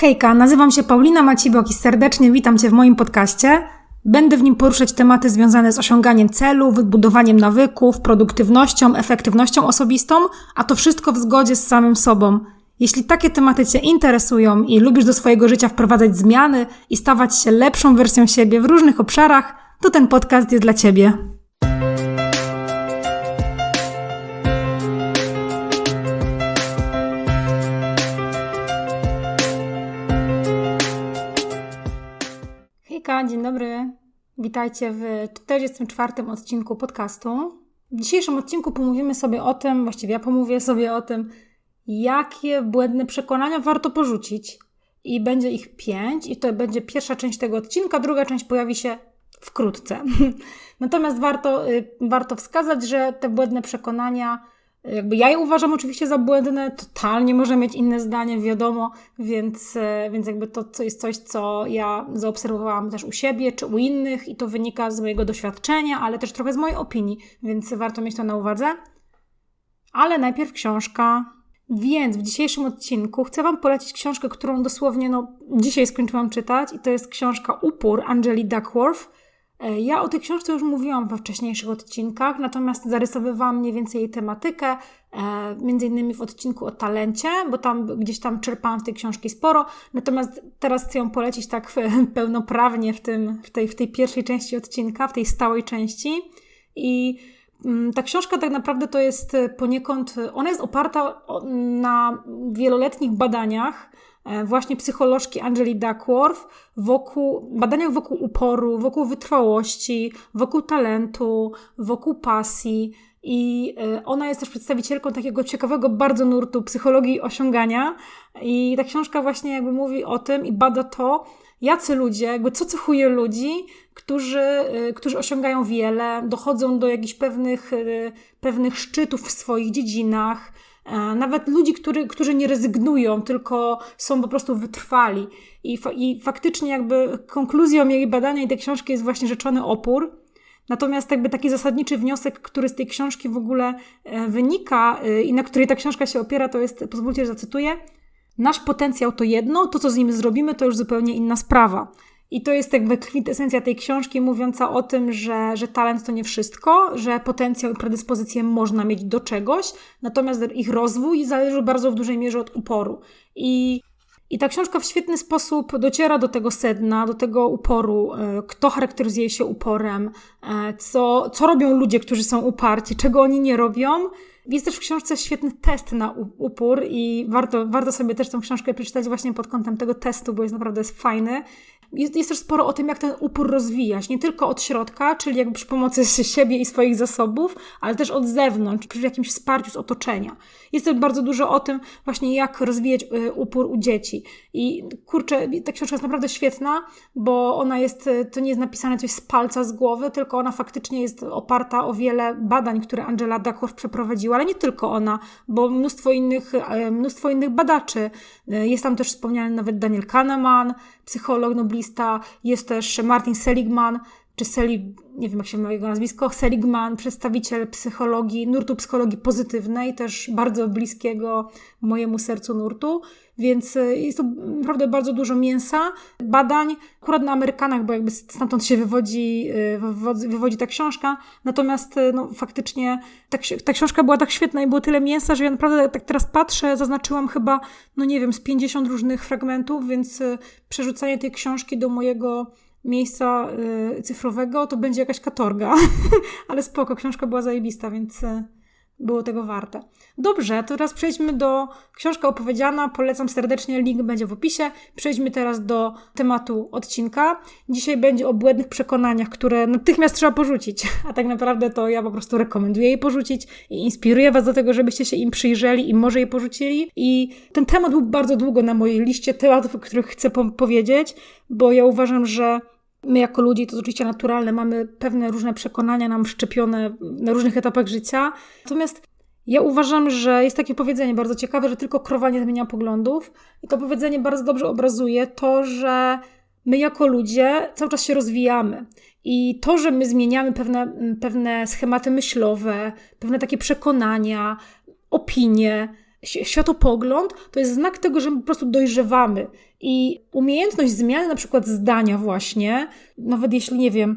Hejka, nazywam się Paulina Macibok i serdecznie witam Cię w moim podcaście. Będę w nim poruszać tematy związane z osiąganiem celów, budowaniem nawyków, produktywnością, efektywnością osobistą, a to wszystko w zgodzie z samym sobą. Jeśli takie tematy Cię interesują i lubisz do swojego życia wprowadzać zmiany i stawać się lepszą wersją siebie w różnych obszarach, to ten podcast jest dla Ciebie. Dzień dobry. Witajcie w 44. odcinku podcastu. W dzisiejszym odcinku pomówimy sobie o tym, właściwie ja pomówię sobie o tym, jakie błędne przekonania warto porzucić. I będzie ich pięć, i to będzie pierwsza część tego odcinka, druga część pojawi się wkrótce. Natomiast warto, y, warto wskazać, że te błędne przekonania jakby ja je uważam oczywiście za błędne, totalnie może mieć inne zdanie, wiadomo, więc, e, więc jakby to jest coś, co ja zaobserwowałam też u siebie czy u innych i to wynika z mojego doświadczenia, ale też trochę z mojej opinii, więc warto mieć to na uwadze. Ale najpierw książka. Więc w dzisiejszym odcinku chcę Wam polecić książkę, którą dosłownie no, dzisiaj skończyłam czytać i to jest książka Upór Angeli Duckworth. E, ja o tej książce już mówiłam we wcześniejszych odcinkach, natomiast zarysowywałam mniej więcej jej tematykę, e, między innymi w odcinku o talencie, bo tam gdzieś tam czerpałam z tej książki sporo, natomiast teraz chcę ją polecić tak pełnoprawnie w, tym, w, tej, w tej pierwszej części odcinka, w tej stałej części. I ta książka tak naprawdę to jest poniekąd, ona jest oparta na wieloletnich badaniach, E, właśnie psycholożki Angeli Duckworth wokół, badaniach wokół uporu, wokół wytrwałości, wokół talentu, wokół pasji. I e, ona jest też przedstawicielką takiego ciekawego bardzo nurtu psychologii osiągania. I ta książka właśnie jakby mówi o tym i bada to, jacy ludzie, jakby co cechuje ludzi, którzy, e, którzy osiągają wiele, dochodzą do jakichś pewnych, pewnych szczytów w swoich dziedzinach, nawet ludzi, który, którzy nie rezygnują, tylko są po prostu wytrwali. I, fa I faktycznie jakby konkluzją jej badania i tej książki jest właśnie rzeczony opór. Natomiast jakby taki zasadniczy wniosek, który z tej książki w ogóle e, wynika e, i na której ta książka się opiera, to jest, pozwólcie, że zacytuję, nasz potencjał to jedno, to co z nim zrobimy, to już zupełnie inna sprawa. I to jest jakby kwintesencja tej książki, mówiąca o tym, że, że talent to nie wszystko, że potencjał i predyspozycję można mieć do czegoś, natomiast ich rozwój zależy bardzo w dużej mierze od uporu. I i ta książka w świetny sposób dociera do tego sedna, do tego uporu, e, kto charakteryzuje się uporem, e, co, co robią ludzie, którzy są uparci, czego oni nie robią. Jest też w książce świetny test na upór i warto, warto sobie też tę książkę przeczytać właśnie pod kątem tego testu, bo jest naprawdę jest fajny. Jest, jest też sporo o tym, jak ten upór rozwijać, nie tylko od środka, czyli jakby przy pomocy siebie i swoich zasobów, ale też od zewnątrz, przy jakimś wsparciu z otoczenia. Jest też bardzo dużo o tym właśnie, jak rozwijać y, upór u dzieci. I kurczę, ta książka jest naprawdę świetna, bo ona jest, y, to nie jest napisane coś z palca, z głowy, tylko ona faktycznie jest oparta o wiele badań, które Angela Duckworth przeprowadziła, ale nie tylko ona, bo mnóstwo innych, y, mnóstwo innych badaczy. Jest tam też wspomniany nawet Daniel Kahneman, psycholog, noblista, jest też Martin Seligman, czy Selig, nie wiem jak się ma jego nazwisko, Seligman, przedstawiciel psychologii, nurtu psychologii pozytywnej, też bardzo bliskiego mojemu sercu nurtu, więc y, jest to naprawdę bardzo dużo mięsa, badań, akurat na Amerykanach, bo jakby stamtąd się wywodzi, y, wywodzi ta książka, natomiast y, no, faktycznie ta, ta książka była tak świetna i było tyle mięsa, że ja naprawdę tak teraz patrzę, zaznaczyłam chyba, no nie wiem, z 50 różnych fragmentów, więc przerzucanie tej książki do mojego miejsca y, cyfrowego, to będzie jakaś katorga. Ale spoko, książka była zajebista, więc y, było tego warte. Dobrze, teraz przejdźmy do książka opowiedziana. Polecam serdecznie, link będzie w opisie. Przejdźmy teraz do tematu odcinka. Dzisiaj będzie o błędnych przekonaniach, które natychmiast trzeba porzucić. A tak naprawdę to ja po prostu rekomenduję je porzucić i inspiruję Was do tego, żebyście się im przyjrzeli i może je porzucili. I ten temat był bardzo długo na mojej liście tematów, o których chcę po powiedzieć, bo ja uważam, że My jako ludzie, to oczywiście naturalne, mamy pewne różne przekonania nam szczepione na różnych etapach życia. Natomiast ja uważam, że jest takie powiedzenie bardzo ciekawe, że tylko krowa nie zmienia poglądów. I to powiedzenie bardzo dobrze obrazuje to, że my jako ludzie cały czas się rozwijamy. I to, że my zmieniamy pewne, pewne schematy myślowe, pewne takie przekonania, opinie, światopogląd to jest znak tego, że po prostu dojrzewamy. I umiejętność zmiany na przykład zdania właśnie, nawet jeśli, nie wiem,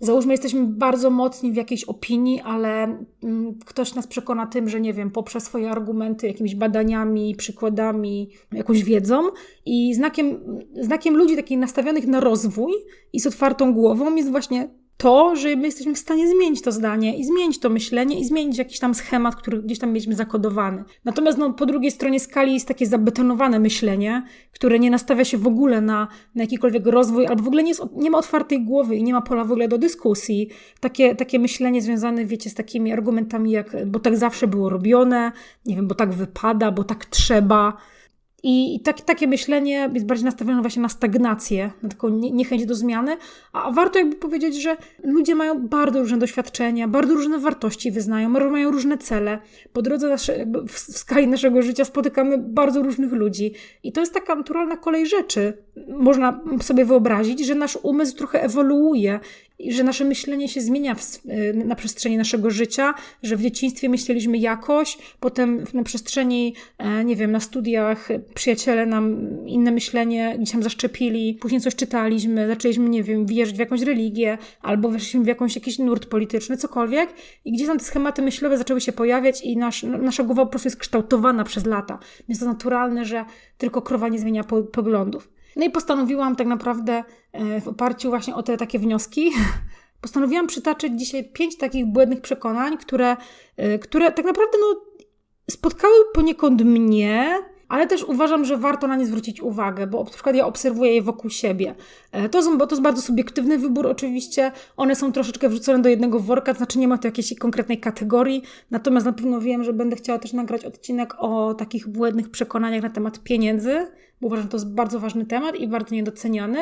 Załóżmy, jesteśmy bardzo mocni w jakiejś opinii, ale mm, ktoś nas przekona tym, że nie wiem, poprzez swoje argumenty, jakimiś badaniami, przykładami, jakąś wiedzą. I znakiem, znakiem ludzi takich nastawionych na rozwój i z otwartą głową jest właśnie to, że my jesteśmy w stanie zmienić to zdanie i zmienić to myślenie i zmienić jakiś tam schemat, który gdzieś tam mieliśmy zakodowany. Natomiast no, po drugiej stronie skali jest takie zabetonowane myślenie, które nie nastawia się w ogóle na, na jakikolwiek rozwój, albo w ogóle nie, jest, nie ma otwartej głowy i nie ma pola w ogóle do dyskusji. Takie, takie myślenie związane, wiecie, z takimi argumentami jak, bo tak zawsze było robione, nie wiem, bo tak wypada, bo tak trzeba. I tak, takie myślenie jest bardziej nastawione właśnie na stagnację, na taką niechęć do zmiany, a warto jakby powiedzieć, że ludzie mają bardzo różne doświadczenia, bardzo różne wartości wyznają, mają różne cele. Po drodze nasze, jakby w skali naszego życia spotykamy bardzo różnych ludzi i to jest taka naturalna kolej rzeczy. Można sobie wyobrazić, że nasz umysł trochę ewoluuje i że nasze myślenie się zmienia w, y, na przestrzeni naszego życia, że w dzieciństwie myśleliśmy jakoś, potem na przestrzeni, e, nie wiem, na studiach przyjaciele nam inne myślenie gdzieś tam zaszczepili, później coś czytaliśmy, zaczęliśmy, nie wiem, wierzyć w jakąś religię, albo weszliśmy w jakąś, jakiś nurt polityczny, cokolwiek i gdzieś tam te schematy myślowe zaczęły się pojawiać i nasz, nasza głowa po prostu jest kształtowana przez lata. Jest to naturalne, że tylko krowa nie zmienia poglądów. No i postanowiłam tak naprawdę e, w oparciu właśnie o te takie wnioski, postanowiłam przytaczyć dzisiaj pięć takich błędnych przekonań, które, e, które tak naprawdę no, spotkały poniekąd mnie, ale też uważam, że warto na nie zwrócić uwagę, bo na przykład ja obserwuję je wokół siebie. E, to, są, to jest bardzo subiektywny wybór, oczywiście. One są troszeczkę wrzucone do jednego worka, to znaczy nie ma tu jakiejś konkretnej kategorii. Natomiast na pewno wiem, że będę chciała też nagrać odcinek o takich błędnych przekonaniach na temat pieniędzy, bo uważam, że to jest bardzo ważny temat i bardzo niedoceniany.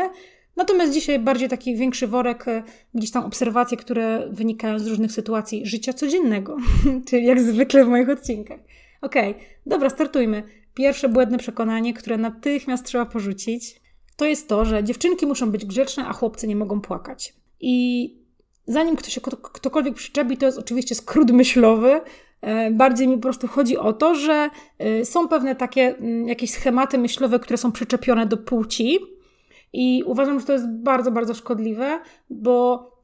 Natomiast dzisiaj bardziej taki większy worek, e, gdzieś tam obserwacje, które wynikają z różnych sytuacji życia codziennego, czyli jak zwykle w moich odcinkach. Okej, okay, dobra, startujmy. Pierwsze błędne przekonanie, które natychmiast trzeba porzucić, to jest to, że dziewczynki muszą być grzeczne, a chłopcy nie mogą płakać. I zanim ktoś się ktokolwiek przyczepi, to jest oczywiście skrót myślowy. E, bardziej mi po prostu chodzi o to, że e, są pewne takie mm, jakieś schematy myślowe, które są przyczepione do płci. I uważam, że to jest bardzo, bardzo szkodliwe, bo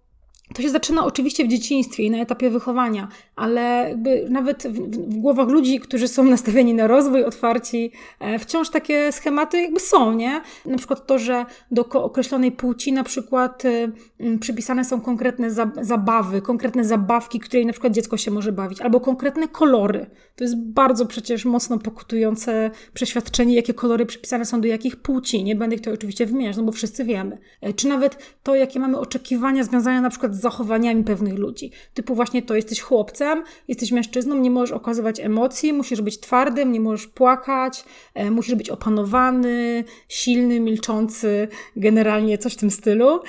to się zaczyna oczywiście w dzieciństwie i na etapie wychowania, ale nawet w, w, głowach ludzi, którzy są nastawieni na rozwój, otwarci, e, wciąż takie schematy jakby są, nie? Na przykład to, że do określonej płci na przykład y, przypisane są konkretne za, zabawy, konkretne zabawki, której na przykład dziecko się może bawić, albo konkretne kolory. To jest bardzo przecież mocno pokutujące przeświadczenie, jakie kolory przypisane są do jakich płci. Nie będę ich tutaj oczywiście wymieniać, no bo wszyscy wiemy. E, czy nawet to, jakie mamy oczekiwania związane na przykład z zachowaniami pewnych ludzi. Typu właśnie to, jesteś chłopcem, jesteś mężczyzną, nie możesz okazywać emocji, musisz być twardym, nie możesz płakać, e, musisz być opanowany, silny, milczący, generalnie coś w tym stylu.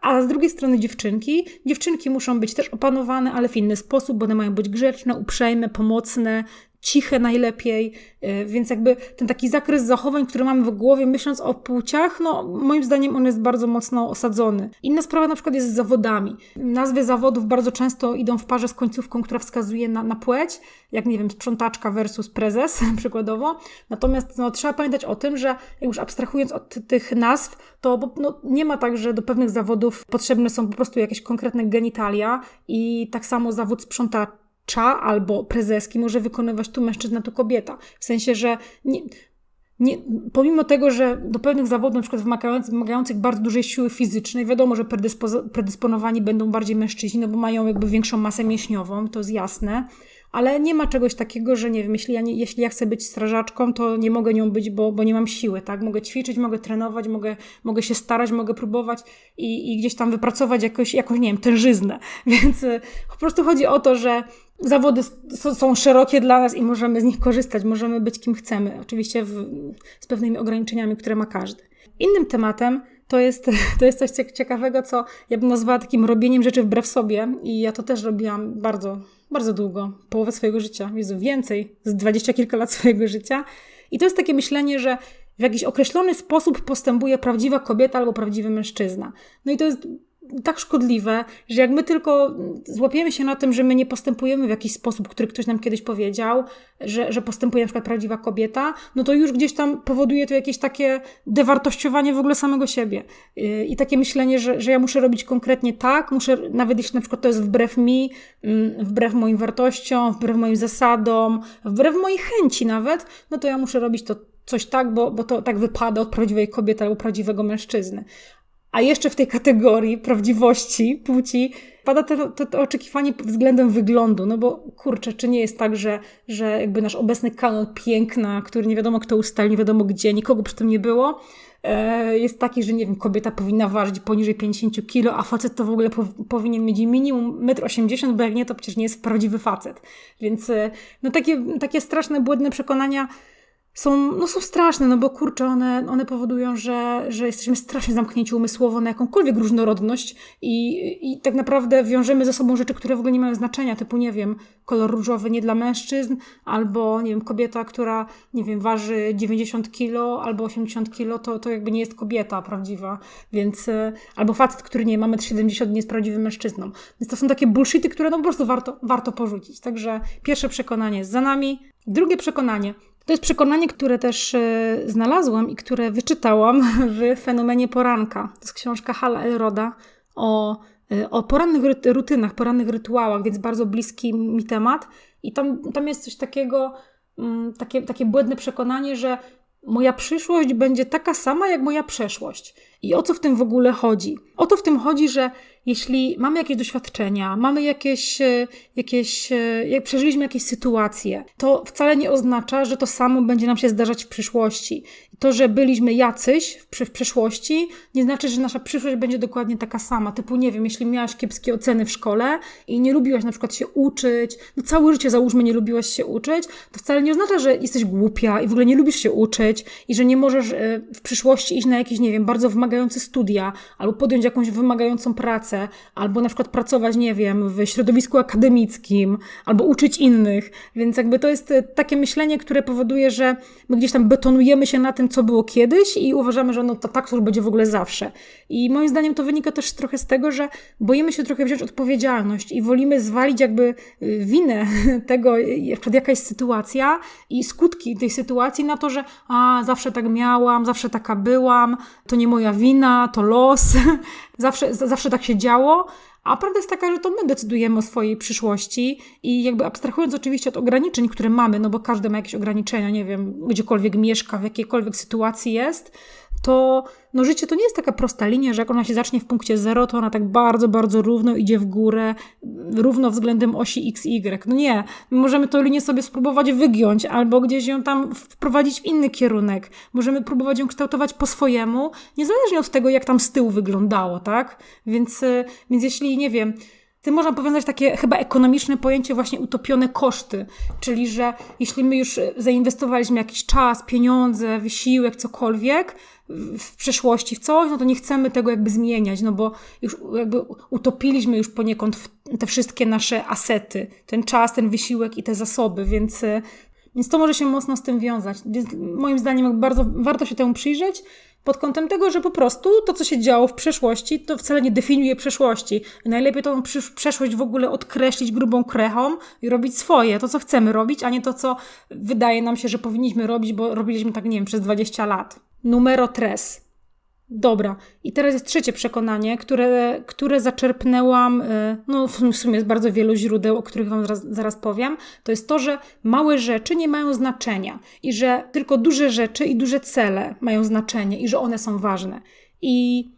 A z drugiej strony dziewczynki. Dziewczynki muszą być też opanowane, ale w inny sposób, bo one mają być grzeczne, uprzejme, pomocne, ciche najlepiej, e, więc jakby ten taki zakres zachowań, który mamy w głowie, myśląc o płciach, no moim zdaniem on jest bardzo mocno osadzony. Inna sprawa na przykład jest z zawodami. Nazwy zawodów bardzo często idą w parze z końcówką, która wskazuje na, na płeć, jak nie wiem, sprzątaczka versus prezes przykładowo. Natomiast no, trzeba pamiętać o tym, że już abstrahując od tych nazw, to no, nie ma tak, że do pewnych zawodów potrzebne są po prostu jakieś konkretne genitalia i tak samo zawód sprzątacza cza albo prezeski może wykonywać tu mężczyzna, tu kobieta. W sensie, że nie, nie, pomimo tego, że do pewnych zawodów, na przykład wymagających, wymagających bardzo dużej siły fizycznej, wiadomo, że predyspo, predysponowani będą bardziej mężczyźni, no bo mają jakby większą masę mięśniową, to jest jasne, ale nie ma czegoś takiego, że nie wiem, jeśli ja, nie, jeśli ja chcę być strażaczką, to nie mogę nią być, bo, bo nie mam siły, tak? Mogę ćwiczyć, mogę trenować, mogę, mogę się starać, mogę próbować i, i gdzieś tam wypracować jakoś, jakoś, nie wiem, tężyznę. Więc y, po prostu chodzi o to, że zawody są szerokie dla nas i możemy z nich korzystać, możemy być kim chcemy. Oczywiście w, z pewnymi ograniczeniami, które ma każdy. Innym tematem to jest, to jest coś ciekawego, co ja bym nazwała takim robieniem rzeczy wbrew sobie i ja to też robiłam bardzo, bardzo długo, połowę swojego życia, Jezu, więcej, z dwadzieścia kilka lat swojego życia. I to jest takie myślenie, że w jakiś określony sposób postępuje prawdziwa kobieta albo prawdziwy mężczyzna. No i to jest tak szkodliwe, że jak my tylko złapiemy się na tym, że my nie postępujemy w jakiś sposób, który ktoś nam kiedyś powiedział, że, że postępuje na przykład prawdziwa kobieta, no to już gdzieś tam powoduje to jakieś takie dewartościowanie w ogóle samego siebie. Y, I takie myślenie, że, że ja muszę robić konkretnie tak, muszę, nawet jeśli na przykład to jest wbrew mi, mm, wbrew moim wartościom, wbrew moim zasadom, wbrew mojej chęci nawet, no to ja muszę robić to coś tak, bo, bo to tak wypada od prawdziwej kobiety albo prawdziwego mężczyzny. A jeszcze w tej kategorii prawdziwości płci pada to, to, to, oczekiwanie względem wyglądu, no bo kurczę, czy nie jest tak, że, że jakby nasz obecny kanon piękna, który nie wiadomo kto ustalił, nie wiadomo gdzie, nikogo przy tym nie było, e, jest taki, że nie wiem, kobieta powinna ważyć poniżej 50 kilo, a facet to w ogóle po, powinien mieć minimum 1,80 m, bo jak nie, to przecież nie jest prawdziwy facet. Więc e, no takie, takie straszne, błędne przekonania są, no są straszne, no bo kurczę, one, one powodują, że, że jesteśmy strasznie zamknięci umysłowo na jakąkolwiek różnorodność i, i tak naprawdę wiążemy ze sobą rzeczy, które w ogóle nie mają znaczenia, typu, nie wiem, kolor różowy nie dla mężczyzn, albo, nie wiem, kobieta, która, nie wiem, waży 90 kilo albo 80 kilo, to, to jakby nie jest kobieta prawdziwa, więc, e, albo facet, który nie ma 1,70 m, nie jest prawdziwym mężczyzną. Więc to są takie bullshity, które no po prostu warto, warto porzucić. Także pierwsze przekonanie jest za nami. Drugie przekonanie – to jest przekonanie, które też e, znalazłam i które wyczytałam w fenomenie poranka. To jest książka Hala Elroda o, e, o porannych rutynach, porannych rytuałach, więc bardzo bliski mi temat. I tam, tam jest coś takiego, mm, takie, takie błędne przekonanie, że moja przyszłość będzie taka sama jak moja przeszłość. I o co w tym w ogóle chodzi? O to w tym chodzi, że jeśli mamy jakieś doświadczenia, mamy jakieś, e, jakieś e, jak przeżyliśmy jakieś sytuacje, to wcale nie oznacza, że to samo będzie nam się zdarzać w przyszłości. To, że byliśmy jacyś w, w przeszłości, nie znaczy, że nasza przyszłość będzie dokładnie taka sama. Typu, nie wiem, jeśli miałaś kiepskie oceny w szkole i nie lubiłaś na przykład się uczyć, no całe życie załóżmy nie lubiłaś się uczyć, to wcale nie oznacza, że jesteś głupia i w ogóle nie lubisz się uczyć i że nie możesz e, w przyszłości iść na jakieś, nie wiem, bardzo wymagające studia albo podjąć jakąś wymagającą pracę, albo na przykład pracować, nie wiem, w środowisku akademickim, albo uczyć innych. Więc jakby to jest e, takie myślenie, które powoduje, że my gdzieś tam betonujemy się na tym, co było kiedyś i uważamy, że no to tak już będzie w ogóle zawsze. I moim zdaniem to wynika też trochę z tego, że boimy się trochę wziąć odpowiedzialność i wolimy zwalić jakby y, winę tego, y, przed jakaś sytuacja i skutki tej sytuacji na to, że a, zawsze tak miałam, zawsze taka byłam, to nie moja wina, to los, zawsze, zawsze tak się działo, a prawda jest taka, że to my decydujemy o swojej przyszłości i jakby abstrahując oczywiście od ograniczeń, które mamy, no bo każdy ma jakieś ograniczenia, nie wiem, gdziekolwiek mieszka, w jakiejkolwiek sytuacji jest, to no życie to nie jest taka prosta linia, że jak ona się zacznie w punkcie zero, to ona tak bardzo, bardzo równo idzie w górę, równo względem osi x, y. No nie, my możemy tę linię sobie spróbować wygiąć, albo gdzieś ją tam wprowadzić w inny kierunek. Możemy próbować ją kształtować po swojemu, niezależnie od tego, jak tam z tyłu wyglądało, tak? Więc, y, więc jeśli, nie wiem, tym można powiązać takie chyba ekonomiczne pojęcie właśnie utopione koszty, czyli że jeśli my już zainwestowaliśmy jakiś czas, pieniądze, wysiłek, cokolwiek w przeszłości w coś, no to nie chcemy tego jakby zmieniać, no bo już jakby utopiliśmy już poniekąd te wszystkie nasze asety, ten czas, ten wysiłek i te zasoby, więc więc to może się mocno z tym wiązać. Więc moim zdaniem bardzo warto się temu przyjrzeć pod kątem tego, że po prostu to, co się działo w przeszłości, to wcale nie definiuje przeszłości. Najlepiej tą przeszłość w ogóle odkreślić grubą krechą i robić swoje, to, co chcemy robić, a nie to, co wydaje nam się, że powinniśmy robić, bo robiliśmy tak, nie wiem, przez 20 lat. Numero tres. Dobra. I teraz jest trzecie przekonanie, które, które zaczerpnęłam, y, no w sumie jest bardzo wielu źródeł, o których Wam zaraz, zaraz powiem. To jest to, że małe rzeczy nie mają znaczenia i że tylko duże rzeczy i duże cele mają znaczenie i że one są ważne. I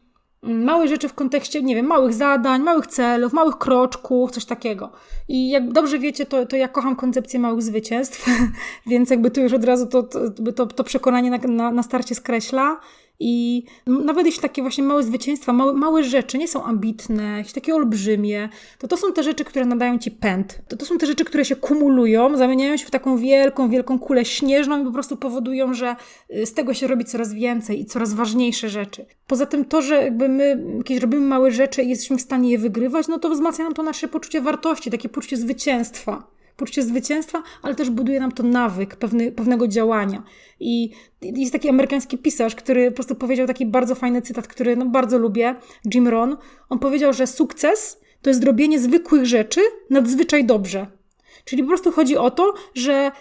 małe rzeczy w kontekście, nie wiem, małych zadań, małych celów, małych kroczków, coś takiego. I jak dobrze wiecie, to, to ja kocham koncepcję małych zwycięstw, więc jakby tu już od razu to, to, to, to przekonanie na, na, na starcie skreśla. I nawet jeśli takie właśnie małe zwycięstwa, małe, małe rzeczy nie są ambitne, jakieś takie olbrzymie, to to są te rzeczy, które nadają ci pęd. To to są te rzeczy, które się kumulują, zamieniają się w taką wielką, wielką kulę śnieżną i po prostu powodują, że y, z tego się robi coraz więcej i coraz ważniejsze rzeczy. Poza tym to, że jakby my jakieś robimy małe rzeczy i jesteśmy w stanie je wygrywać, no to wzmacnia nam to nasze poczucie wartości, takie poczucie zwycięstwa. Poczucie zwycięstwa, ale też buduje nam to nawyk pewny, pewnego działania. I jest taki amerykański pisarz, który po prostu powiedział taki bardzo fajny cytat, który no, bardzo lubię, Jim Rohn. On powiedział, że sukces to jest robienie zwykłych rzeczy nadzwyczaj dobrze. Czyli po prostu chodzi o to, że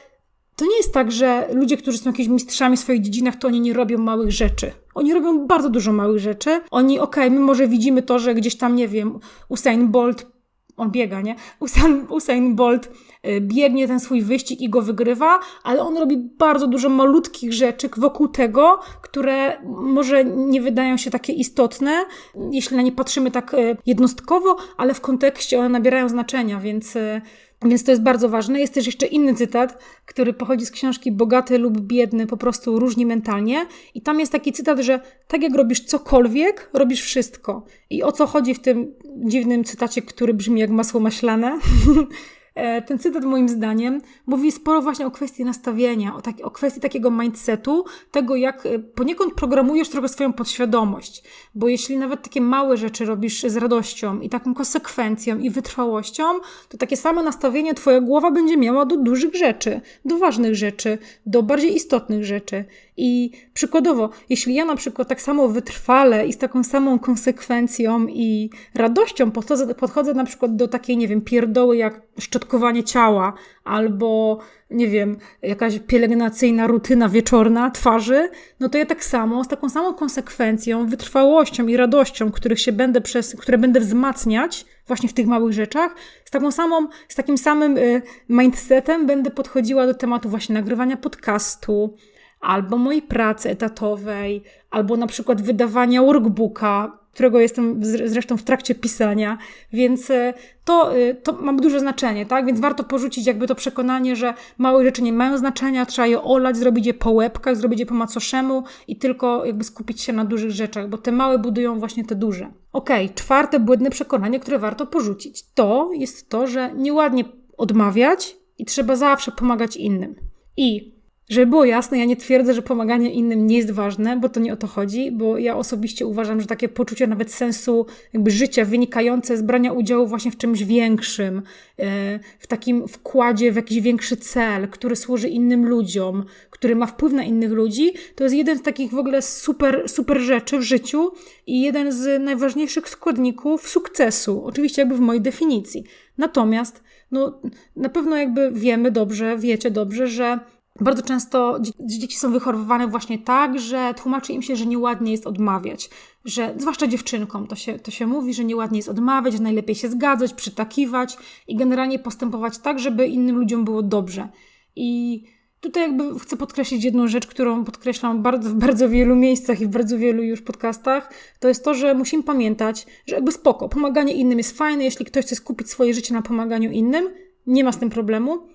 to nie jest tak, że ludzie, którzy są jakimiś mistrzami w swoich dziedzinach, to oni nie robią małych rzeczy. Oni robią bardzo dużo małych rzeczy. Oni, okej, okay, my może widzimy to, że gdzieś tam, nie wiem, Usain Bolt, on biega, nie? Usain, Usain Bolt y, biegnie ten swój wyścig i go wygrywa, ale on robi bardzo dużo malutkich rzeczy wokół tego, które może nie wydają się takie istotne, jeśli na nie patrzymy tak y, jednostkowo, ale w kontekście one nabierają znaczenia, więc y, więc to jest bardzo ważne. Jest też jeszcze inny cytat, który pochodzi z książki Bogaty lub biedny, po prostu różni mentalnie. I tam jest taki cytat, że tak jak robisz cokolwiek, robisz wszystko. I o co chodzi w tym dziwnym cytacie, który brzmi jak masło maślane? E, ten cytat moim zdaniem mówi sporo właśnie o kwestii nastawienia, o, tak, o kwestii takiego mindsetu, tego jak e, poniekąd programujesz trochę swoją podświadomość. Bo jeśli nawet takie małe rzeczy robisz z radością i taką konsekwencją i wytrwałością, to takie samo nastawienie twoja głowa będzie miała do dużych rzeczy, do ważnych rzeczy, do bardziej istotnych rzeczy. I przykładowo, jeśli ja na przykład tak samo wytrwale i z taką samą konsekwencją i radością podchodzę, podchodzę na przykład do takiej, nie wiem, pierdoły jak szczotkowanie ciała albo, nie wiem, jakaś pielęgnacyjna rutyna wieczorna twarzy, no to ja tak samo, z taką samą konsekwencją, wytrwałością i radością, których się będę przez, które będę wzmacniać właśnie w tych małych rzeczach, z taką samą, z takim samym y, mindsetem będę podchodziła do tematu właśnie nagrywania podcastu, albo mojej pracy etatowej, albo na przykład wydawania workbooka, którego jestem zresztą w trakcie pisania, więc e, to, e, to ma duże znaczenie, tak? Więc warto porzucić jakby to przekonanie, że małe rzeczy nie mają znaczenia, trzeba je olać, zrobić je po łebkach, zrobić je po macoszemu i tylko jakby skupić się na dużych rzeczach, bo te małe budują właśnie te duże. Okej, okay, czwarte błędne przekonanie, które warto porzucić, to jest to, że nieładnie odmawiać i trzeba zawsze pomagać innym. I żeby było jasne, ja nie twierdzę, że pomaganie innym nie jest ważne, bo to nie o to chodzi, bo ja osobiście uważam, że takie poczucie nawet sensu jakby życia wynikające z brania udziału właśnie w czymś większym, e, w takim wkładzie w jakiś większy cel, który służy innym ludziom, który ma wpływ na innych ludzi, to jest jeden z takich w ogóle super, super rzeczy w życiu i jeden z najważniejszych składników sukcesu, oczywiście jakby w mojej definicji. Natomiast no, na pewno jakby wiemy dobrze, wiecie dobrze, że bardzo często dzieci są wychowywane właśnie tak, że tłumaczy im się, że nieładnie jest odmawiać. Że, zwłaszcza dziewczynkom, to się, to się mówi, że nieładnie jest odmawiać, że najlepiej się zgadzać, przytakiwać i generalnie postępować tak, żeby innym ludziom było dobrze. I tutaj jakby chcę podkreślić jedną rzecz, którą podkreślam bardzo, w bardzo wielu miejscach i w bardzo wielu już podcastach, to jest to, że musimy pamiętać, że jakby spoko, pomaganie innym jest fajne, jeśli ktoś chce skupić swoje życie na pomaganiu innym, nie ma z tym problemu,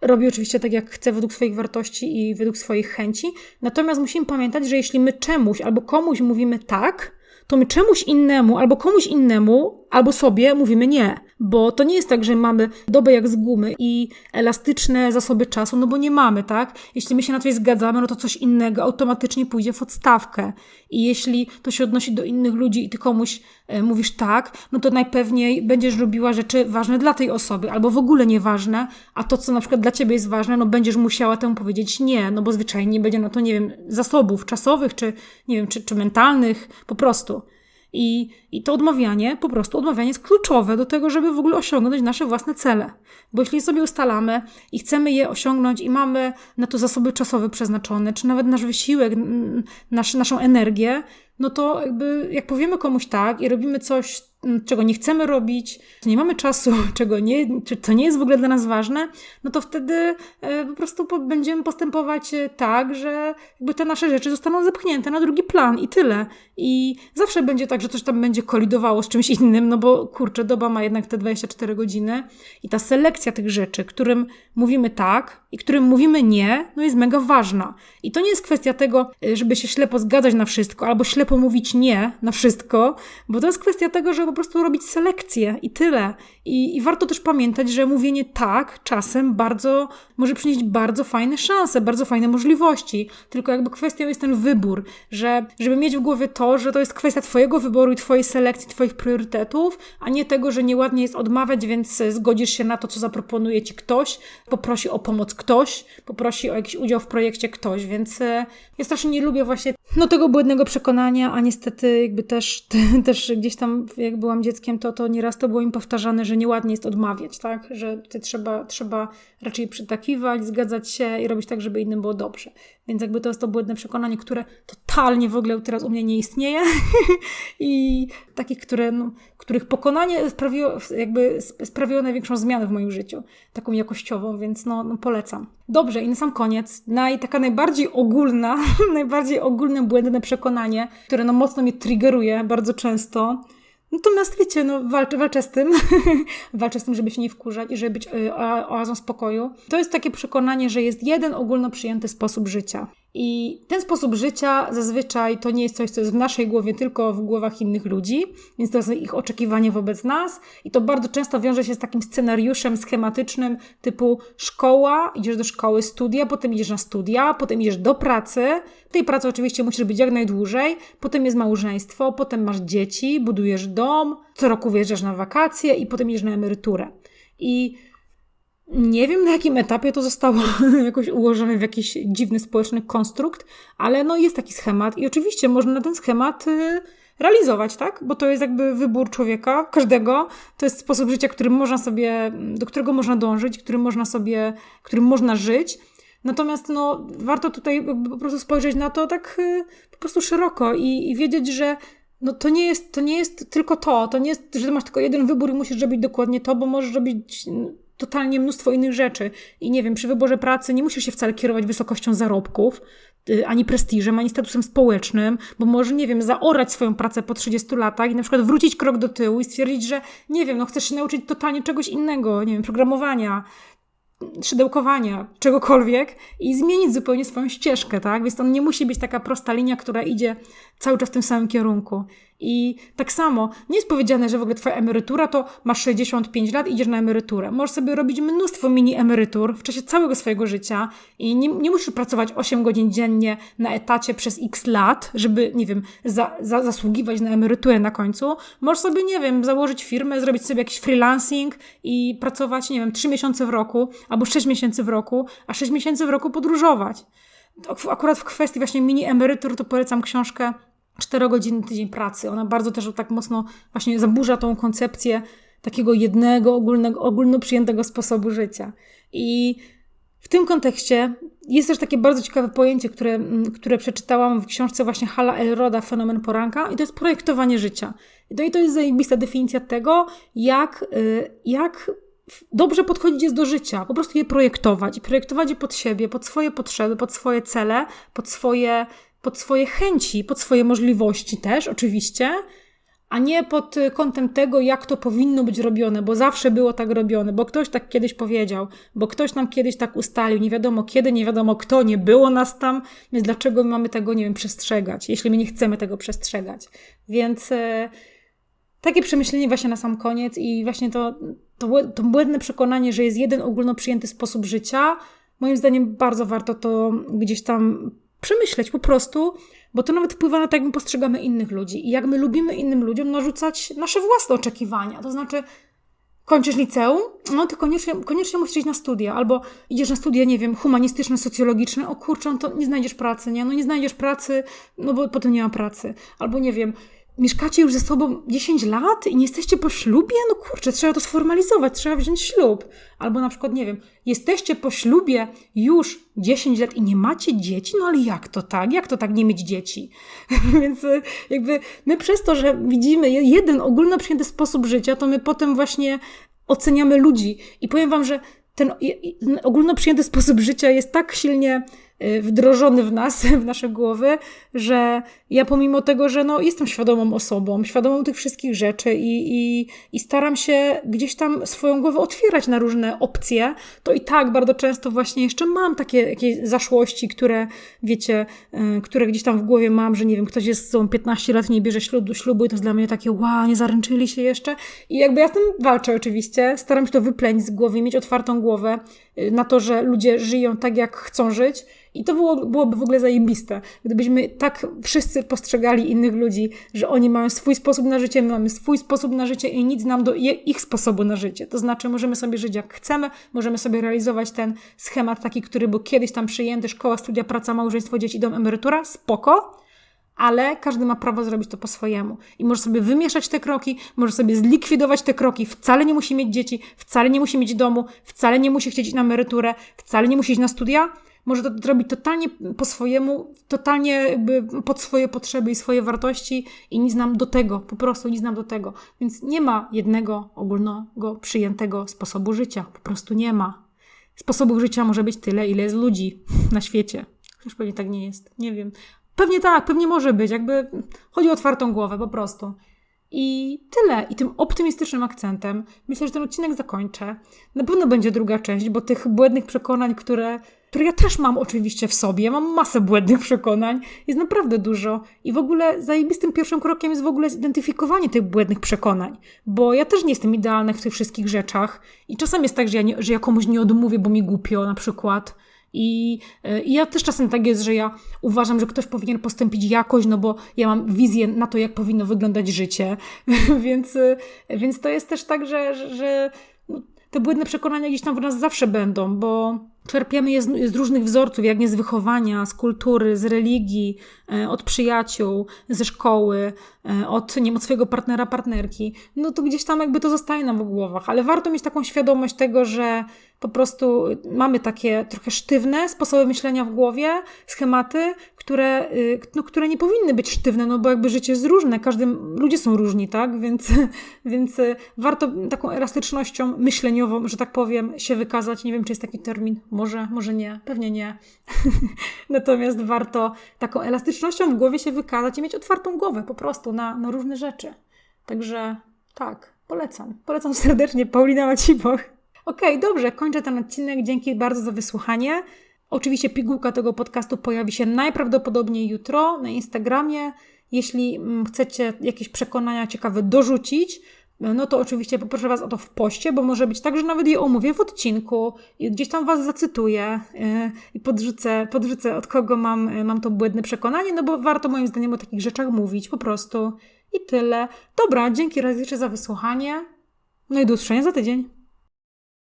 robi oczywiście tak, jak chce, według swoich wartości i według swoich chęci. Natomiast musimy pamiętać, że jeśli my czemuś albo komuś mówimy tak, to my czemuś innemu albo komuś innemu albo sobie mówimy nie. Bo to nie jest tak, że mamy dobę jak z gumy i elastyczne zasoby czasu, no bo nie mamy, tak? Jeśli my się na coś zgadzamy, no to coś innego automatycznie pójdzie w odstawkę. I jeśli to się odnosi do innych ludzi i ty komuś e, mówisz tak, no to najpewniej będziesz robiła rzeczy ważne dla tej osoby, albo w ogóle nieważne, a to, co na przykład dla ciebie jest ważne, no będziesz musiała temu powiedzieć nie, no bo zwyczajnie nie będzie na to, nie wiem, zasobów czasowych, czy nie wiem, czy, czy mentalnych, po prostu. I, I to odmawianie, po prostu odmawianie jest kluczowe do tego, żeby w ogóle osiągnąć nasze własne cele. Bo jeśli sobie ustalamy i chcemy je osiągnąć i mamy na to zasoby czasowe przeznaczone, czy nawet nasz wysiłek, nasz, naszą energię, no to jakby jak powiemy komuś tak i robimy coś, czego nie chcemy robić, nie mamy czasu, czego nie, to nie jest w ogóle dla nas ważne, no to wtedy e, po prostu będziemy postępować e, tak, że jakby te nasze rzeczy zostaną zepchnięte na drugi plan i tyle. I zawsze będzie tak, że coś tam będzie kolidowało z czymś innym, no bo kurczę, doba ma jednak te 24 godziny i ta selekcja tych rzeczy, którym mówimy tak i którym mówimy nie, no jest mega ważna. I to nie jest kwestia tego, e, żeby się ślepo zgadzać na wszystko, albo ślepo mówić nie na wszystko, bo to jest kwestia tego, żeby po prostu robić selekcję i tyle. I, I warto też pamiętać, że mówienie tak czasem bardzo może przynieść bardzo fajne szanse, bardzo fajne możliwości. Tylko jakby kwestią jest ten wybór, że żeby mieć w głowie to, że to jest kwestia Twojego wyboru i Twojej selekcji, Twoich priorytetów, a nie tego, że nieładnie jest odmawiać, więc zgodzisz się na to, co zaproponuje Ci ktoś, poprosi o pomoc ktoś, poprosi o jakiś udział w projekcie ktoś, więc e, ja strasznie nie lubię właśnie no, tego błędnego przekonania, a niestety jakby też, też gdzieś tam, jak byłam dzieckiem, to, to nieraz to było im powtarzane, że nieładnie jest odmawiać, tak? Że tutaj trzeba, trzeba raczej przytakiwać, zgadzać się i robić tak, żeby innym było dobrze. Więc jakby to jest to błędne przekonanie, które totalnie w ogóle teraz u mnie nie istnieje i takich, które, no, których pokonanie sprawiło, jakby sprawiło największą zmianę w moim życiu, taką jakościową, więc no, no polecam. Dobrze, i na sam koniec, naj, taka najbardziej ogólna, najbardziej ogólne błędne przekonanie, które no mocno mnie triggeruje bardzo często, Natomiast wiecie, no, walczę, walczę z tym, walczę z tym, żeby się nie wkurzać i żeby być y, oazą spokoju. To jest takie przekonanie, że jest jeden ogólno przyjęty sposób życia. I ten sposób życia zazwyczaj to nie jest coś, co jest w naszej głowie, tylko w głowach innych ludzi, więc to jest ich oczekiwanie wobec nas. I to bardzo często wiąże się z takim scenariuszem schematycznym typu szkoła, idziesz do szkoły, studia, potem idziesz na studia, potem idziesz do pracy. Tej pracy oczywiście musisz być jak najdłużej, potem jest małżeństwo, potem masz dzieci, budujesz dom, co roku wyjeżdżasz na wakacje i potem idziesz na emeryturę. I nie wiem na jakim etapie to zostało jakoś ułożone w jakiś dziwny społeczny konstrukt, ale no jest taki schemat i oczywiście można na ten schemat y, realizować, tak? Bo to jest jakby wybór człowieka, każdego. To jest sposób życia, którym można sobie, do którego można dążyć, którym można sobie, którym można żyć. Natomiast no, warto tutaj po prostu spojrzeć na to tak y, po prostu szeroko i, i wiedzieć, że no to nie, jest, to nie jest tylko to. To nie jest, że masz tylko jeden wybór i musisz robić dokładnie to, bo możesz robić totalnie mnóstwo innych rzeczy. I nie wiem, przy wyborze pracy nie musisz się wcale kierować wysokością zarobków, y, ani prestiżem, ani statusem społecznym, bo może, nie wiem, zaorać swoją pracę po 30 latach i na przykład wrócić krok do tyłu i stwierdzić, że, nie wiem, no chcesz się nauczyć totalnie czegoś innego, nie wiem, programowania, szydełkowania, czegokolwiek i zmienić zupełnie swoją ścieżkę, tak? Więc to nie musi być taka prosta linia, która idzie cały czas w tym samym kierunku. I tak samo, nie jest powiedziane, że w ogóle twoja emerytura to masz 65 lat, idziesz na emeryturę. Możesz sobie robić mnóstwo mini emerytur w czasie całego swojego życia i nie, nie musisz pracować 8 godzin dziennie na etacie przez x lat, żeby, nie wiem, za, za, zasługiwać na emeryturę na końcu. Możesz sobie, nie wiem, założyć firmę, zrobić sobie jakiś freelancing i pracować, nie wiem, 3 miesiące w roku albo 6 miesięcy w roku, a 6 miesięcy w roku podróżować. Akurat w kwestii właśnie mini emerytur to polecam książkę 4-godzinny tydzień pracy. Ona bardzo też tak mocno właśnie zaburza tą koncepcję takiego jednego, ogólnego, ogólno przyjętego sposobu życia. I w tym kontekście jest też takie bardzo ciekawe pojęcie, które, które przeczytałam w książce właśnie Hala Elroda, Fenomen Poranka, i to jest projektowanie życia. I to jest zajebista definicja tego, jak, y, jak dobrze podchodzić jest do życia, po prostu je projektować i projektować je pod siebie, pod swoje potrzeby, pod swoje cele, pod swoje pod swoje chęci, pod swoje możliwości też, oczywiście, a nie pod kątem tego, jak to powinno być robione, bo zawsze było tak robione, bo ktoś tak kiedyś powiedział, bo ktoś nam kiedyś tak ustalił, nie wiadomo kiedy, nie wiadomo kto, nie było nas tam, więc dlaczego my mamy tego, nie wiem, przestrzegać, jeśli my nie chcemy tego przestrzegać. Więc e, takie przemyślenie właśnie na sam koniec i właśnie to, to, to błędne przekonanie, że jest jeden ogólno przyjęty sposób życia, moim zdaniem bardzo warto to gdzieś tam przemyśleć po prostu, bo to nawet wpływa na to, jak my postrzegamy innych ludzi i jak my lubimy innym ludziom narzucać nasze własne oczekiwania. To znaczy, kończysz liceum, no to koniecznie, koniecznie musisz iść na studia, albo idziesz na studia, nie wiem, humanistyczne, socjologiczne, o kurczę, no to nie znajdziesz pracy, nie? No nie znajdziesz pracy, no bo potem nie ma pracy. Albo nie wiem, mieszkacie już ze sobą 10 lat i nie jesteście po ślubie? No kurczę, trzeba to sformalizować, trzeba wziąć ślub. Albo na przykład, nie wiem, jesteście po ślubie już 10 lat i nie macie dzieci? No ale jak to tak? Jak to tak nie mieć dzieci? Więc e, jakby my przez to, że widzimy jeden ogólno przyjęty sposób życia, to my potem właśnie oceniamy ludzi. I powiem wam, że ten ogólno przyjęty sposób życia jest tak silnie wdrożony w nas, w nasze głowy, że ja pomimo tego, że no, jestem świadomą osobą, świadomą tych wszystkich rzeczy i, i, i staram się gdzieś tam swoją głowę otwierać na różne opcje, to i tak bardzo często właśnie jeszcze mam takie jakieś zaszłości, które, wiecie, y, które gdzieś tam w głowie mam, że nie wiem, ktoś jest sobą 15 lat, nie bierze ślubu, ślubu i to jest dla mnie takie, wow, nie zaręczyli się jeszcze. I jakby ja z tym walczę oczywiście, staram się to wyplenić z głowy, mieć otwartą głowę y, na to, że ludzie żyją tak, jak chcą żyć. I to było, byłoby w ogóle zajebiste, gdybyśmy tak wszyscy postrzegali innych ludzi, że oni mają swój sposób na życie, my mamy swój sposób na życie i nic nam do ich sposobu na życie. To znaczy, możemy sobie żyć jak chcemy, możemy sobie realizować ten schemat taki, który był kiedyś tam przyjęty, szkoła, studia, praca, małżeństwo, dzieci, dom, emerytura, spoko, ale każdy ma prawo zrobić to po swojemu. I może sobie wymieszać te kroki, może sobie zlikwidować te kroki. Wcale nie musi mieć dzieci, wcale nie musi mieć domu, wcale nie musi chcieć iść na emeryturę, wcale nie musi iść na studia. Może to zrobić totalnie po swojemu, totalnie jakby pod swoje potrzeby i swoje wartości i nic nam do tego, po prostu nic nam do tego. Więc nie ma jednego ogólnego przyjętego sposobu życia. Po prostu nie ma. Sposobów życia może być tyle, ile jest ludzi na świecie. Chociaż pewnie tak nie jest. Nie wiem. Pewnie tak, pewnie może być, jakby chodzi o otwartą głowę po prostu. I tyle. I tym optymistycznym akcentem myślę, że ten odcinek zakończę. Na pewno będzie druga część, bo tych błędnych przekonań, które, które ja też mam oczywiście w sobie, mam masę błędnych przekonań, jest naprawdę dużo. I w ogóle zajebistym pierwszym krokiem jest w ogóle zidentyfikowanie tych błędnych przekonań, bo ja też nie jestem idealna w tych wszystkich rzeczach. I czasem jest tak, że ja, nie, że ja komuś nie odmówię, bo mi głupio na przykład i, I ja też czasem tak jest, że ja uważam, że ktoś powinien postąpić jakoś, no bo ja mam wizję na to, jak powinno wyglądać życie. więc, więc to jest też tak, że, że no, te błędne przekonania gdzieś tam w nas zawsze będą, bo czerpiemy je z, z, różnych wzorców, jak nie z wychowania, z kultury, z religii, e, od przyjaciół, ze szkoły, od, nie wiem, od swojego partnera, partnerki. No to gdzieś tam jakby to zostaje nam w głowach, ale warto mieć taką świadomość tego, że po prostu mamy takie trochę sztywne sposoby myślenia w głowie, schematy, które, y, no, które nie powinny być sztywne, no bo jakby życie jest różne, każdy, ludzie są różni, tak? Więc, więc y, warto taką elastycznością myśleniową, że tak powiem, się wykazać. Nie wiem, czy jest taki termin. Może, może nie, pewnie nie. Natomiast warto taką elastycznością w głowie się wykazać i mieć otwartą głowę po prostu na, na różne rzeczy. Także tak, polecam. Polecam serdecznie Paulina Maciboch. Okej, okay, dobrze, kończę ten odcinek. Dzięki bardzo za wysłuchanie. Oczywiście pigułka tego podcastu pojawi się najprawdopodobniej jutro na Instagramie. Jeśli mm, chcecie jakieś przekonania ciekawe dorzucić, no to oczywiście poproszę Was o to w poście, bo może być tak, że nawet je omówię w odcinku i gdzieś tam Was zacytuję yy, i podrzucę, podrzucę od kogo mam, yy, mam to błędne przekonanie, no bo warto moim zdaniem o takich rzeczach mówić po prostu. I tyle. Dobra, dzięki raz jeszcze za wysłuchanie. No i do usłyszenia za tydzień.